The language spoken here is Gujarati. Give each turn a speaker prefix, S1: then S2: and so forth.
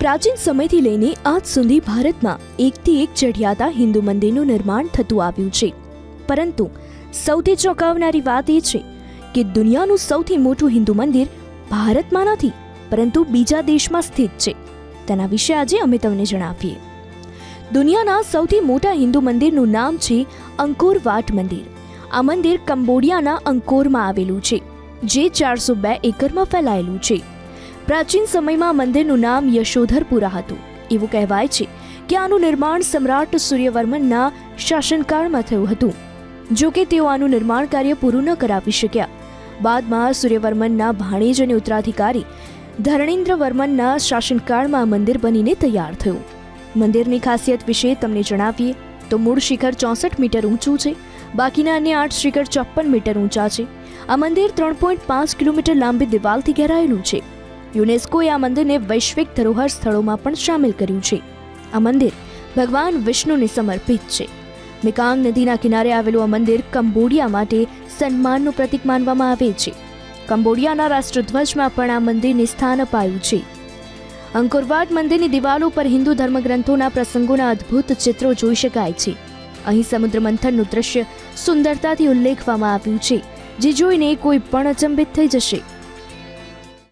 S1: પ્રાચીન સમયથી લઈને આજ સુધી ભારતમાં એકથી એક ચઢિયાતા હિન્દુ મંદિરનું નિર્માણ થતું આવ્યું છે. પરંતુ સૌથી ચોંકાવનારી વાત એ છે કે દુનિયાનું સૌથી મોટું હિન્દુ મંદિર ભારતમાં નથી, પરંતુ બીજા દેશમાં સ્થિત છે. તેના વિશે આજે અમે તમને જણાવીએ. દુનિયાના સૌથી મોટા હિન્દુ મંદિરનું નામ છે અંકોર વાટ મંદિર. આ મંદિર કંબોડિયાના અંકોરમાં આવેલું છે, જે ચારસો બે એકરમાં ફેલાયેલું છે. પ્રાચીન સમયમાં મંદિરનું નામ યશોધરપુરા હતું. એવું કહેવાય છે કે આનું નિર્માણ સમ્રાટ સૂર્યવર્મનના શાસનકાળમાં થયું હતું. જો કે તેઓ આનું નિર્માણ કાર્ય પૂરું ન કરાવી શક્યા. બાદમાં સૂર્યવર્મનના ભાણેજ અને ઉત્તરાધિકારી ધરણેન્દ્ર વર્મનના શાસનકાળમાં મંદિર બનીને તૈયાર થયું. મંદિરની ખાસિયત વિશે તમને જણાવીએ તો મૂળ શિખર ચોસઠ મીટર ઊંચું છે, બાકીના અન્ય આઠ શિખર ચોપ્પન મીટર ઊંચા છે. આ મંદિર ત્રણ પોઈન્ટ પાંચ કિલોમીટર લાંબી દિવાલથી ઘેરાયેલું છે. યુનેસ્કોએ આ મંદિરને વૈશ્વિક ધરોહર સ્થળોમાં પણ સામેલ કર્યું છે. આ મંદિર ભગવાન વિષ્ણુને સમર્પિત છે. મિકાંગ નદીના કિનારે આવેલું આ મંદિર કંબોડિયા માટે સન્માનનું પ્રતીક માનવામાં આવે છે. કંબોડિયાના રાષ્ટ્રધ્વજમાં પણ આ મંદિરને સ્થાન અપાયું છે. અંકુરવાટ મંદિરની દિવાલો પર હિન્દુ ધર્મગ્રંથોના પ્રસંગોના અદ્ભુત ચિત્રો જોઈ શકાય છે. અહીં સમુદ્ર મંથનનું દ્રશ્ય સુંદરતાથી ઉલ્લેખવામાં આવ્યું છે, જે જોઈને કોઈ પણ અચંબિત થઈ જશે.